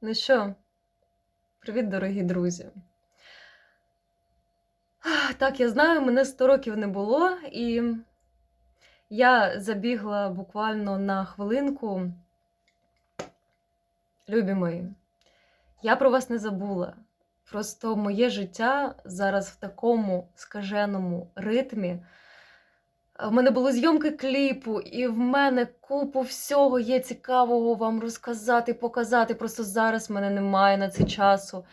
Ну що, привіт, дорогі друзі. Так, я знаю, мене 100 років не було, і я забігла буквально на хвилинку. Любі мої, я про вас не забула. Просто моє життя зараз в такому скаженому ритмі. В мене були зйомки кліпу, і в мене купу всього є цікавого вам розказати, показати. Просто зараз мене немає на це часу.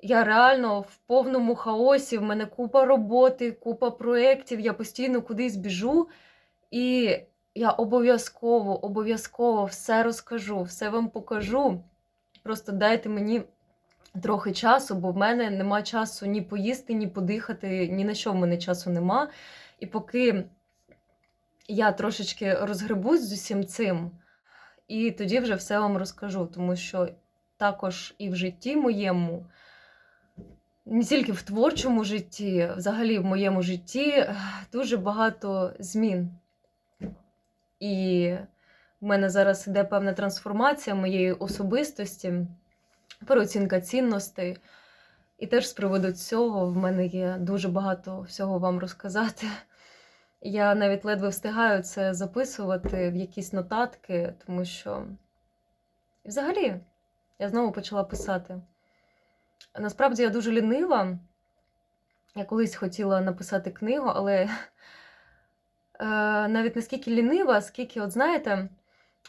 Я реально в повному хаосі, в мене купа роботи, купа проєктів, я постійно кудись біжу. І я обов'язково, обов'язково все розкажу, все вам покажу. Просто дайте мені трохи часу, бо в мене нема часу ні поїсти, ні подихати, ні на що в мене часу нема. І поки я трошечки розгребусь з усім цим, і тоді вже все вам розкажу, тому що також і в житті моєму, не тільки в творчому житті, взагалі в моєму житті дуже багато змін. І в мене зараз іде певна трансформація моєї особистості, переоцінка цінностей. І теж з приводу цього в мене є дуже багато всього вам розказати. Я навіть ледве встигаю це записувати в якісь нотатки, тому що взагалі я знову почала писати. Насправді я дуже лінива. Я колись хотіла написати книгу, але е, навіть не скільки лінива, скільки, от знаєте,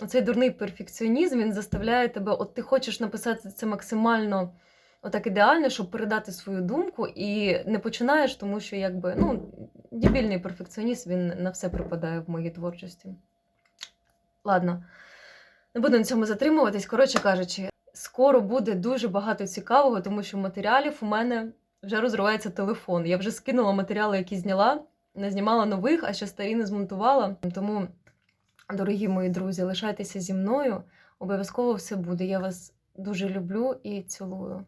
оцей дурний перфекціонізм він заставляє тебе, от ти хочеш написати це максимально отак ідеально, щоб передати свою думку, і не починаєш, тому що якби ну, дебільний перфекціоніст він на все припадає в моїй творчості. Ладно, не буду на цьому затримуватись. Коротше кажучи, скоро буде дуже багато цікавого, тому що матеріалів у мене вже розривається телефон. Я вже скинула матеріали, які зняла, не знімала нових, а ще старі не змонтувала. Тому, дорогі мої друзі, лишайтеся зі мною. Обов'язково все буде. Я вас дуже люблю і цілую.